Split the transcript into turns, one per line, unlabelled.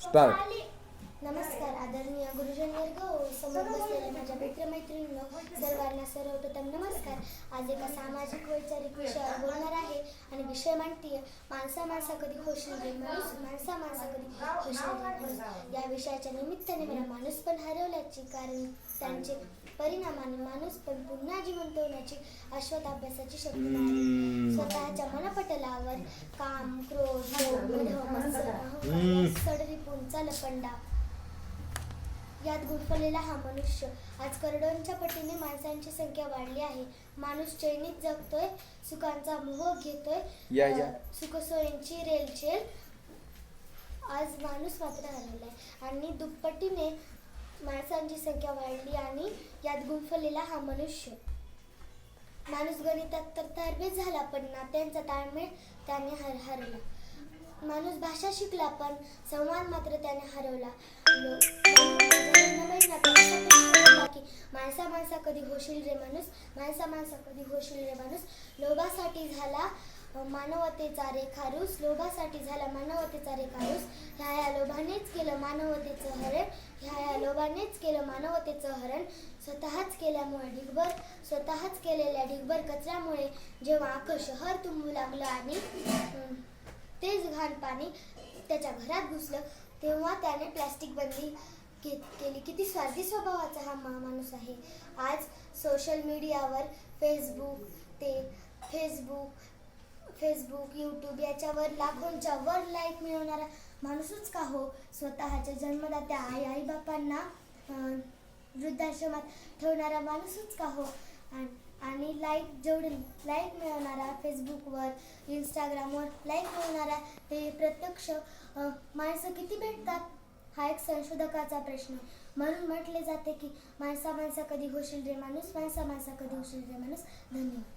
Start
नमस्कार आदरणीय गुरुजन वर्ग समोर बसलेल्या माझ्या मित्रमैत्रिणींनो सर्वांना सर्वप्रथम नमस्कार. आज एका सामाजिक वैचारिक विषयावर बोलणार आहे आणि विषय मांडतीय माणसा माणसा कधी होशील रे माणूस माणसा माणसा कधी होशील रे माणूस या विषयाच्या निमित्ताने मला माणूस पण हरवल्याची कारण त्यांचे परिणामाने माणूस पण पुन्हा जिवंत होण्याची अश्वत अभ्यासाची शक्ती मिळाली. स्वतःच्या मनपटलावर काम क्रोध सडरिपूंचा लपंडा यात गुंफलेला हा मनुष्य. आज करोडोंच्या पटीने माणसांची संख्या वाढली आहे. माणूस चैनीत जगतोय सुखांचा मोह घेतोय
या, या.
अ, सुखसोयींची रेलचेल. आज माणूस मात्र हरवलाय आणि दुप्पटीने माणसांची संख्या वाढली आणि यात गुंफलेला हा मनुष्य. माणूस गणितात तर तरबेज झाला पण नात्यांचा ताळमेळ त्याने हर हरला माणूस भाषा शिकला पण संवाद मात्र त्याने हरवला. की माणसा माणसा कधी होशील रे माणूस? माणसा माणसा कधी होशील रे माणूस? लोभासाठी झाला मानवतेचा रेखारूस. लोभासाठी झाला मानवतेचा रेखारूस. ह्या या लोभानेच केलं मानवतेचं हरण. ह्या या लोभानेच केलं मानवतेचं हरण. स्वतःच केल्यामुळे ढिगभर स्वतःच केलेल्या ढिगभर कचऱ्यामुळे जेव्हा आकर्ष शहर तुंबू लागलं आणि तेच घाण पाणी त्याच्या घरात घुसलं तेव्हा त्याने प्लॅस्टिक बंदी के- केली. किती स्वार्थी स्वभावाचा हा मा माणूस आहे. आज सोशल मीडियावर फेसबुक ते फेसबुक फेसबुक यूट्यूब याच्यावर लाखोंच्या वर लाईक मिळवणारा माणूसच का हो? स्वतःच्या जन्मदात्या आई आई बापांना वृद्धाश्रमात ठेवणारा माणूसच का हो? आणि- आणि लाईक जेवढे लाईक मिळवणारा फेसबुकवर इंस्टाग्रामवर लाईक मिळवणारा ते प्रत्यक्ष माणसं किती भेटतात? हा एक संशोधकाचा प्रश्न. म्हणून म्हटले जाते की माणसा माणसा कधी होशील रे माणूस माणसा माणसा कधी होशील रे माणूस? धन्यवाद.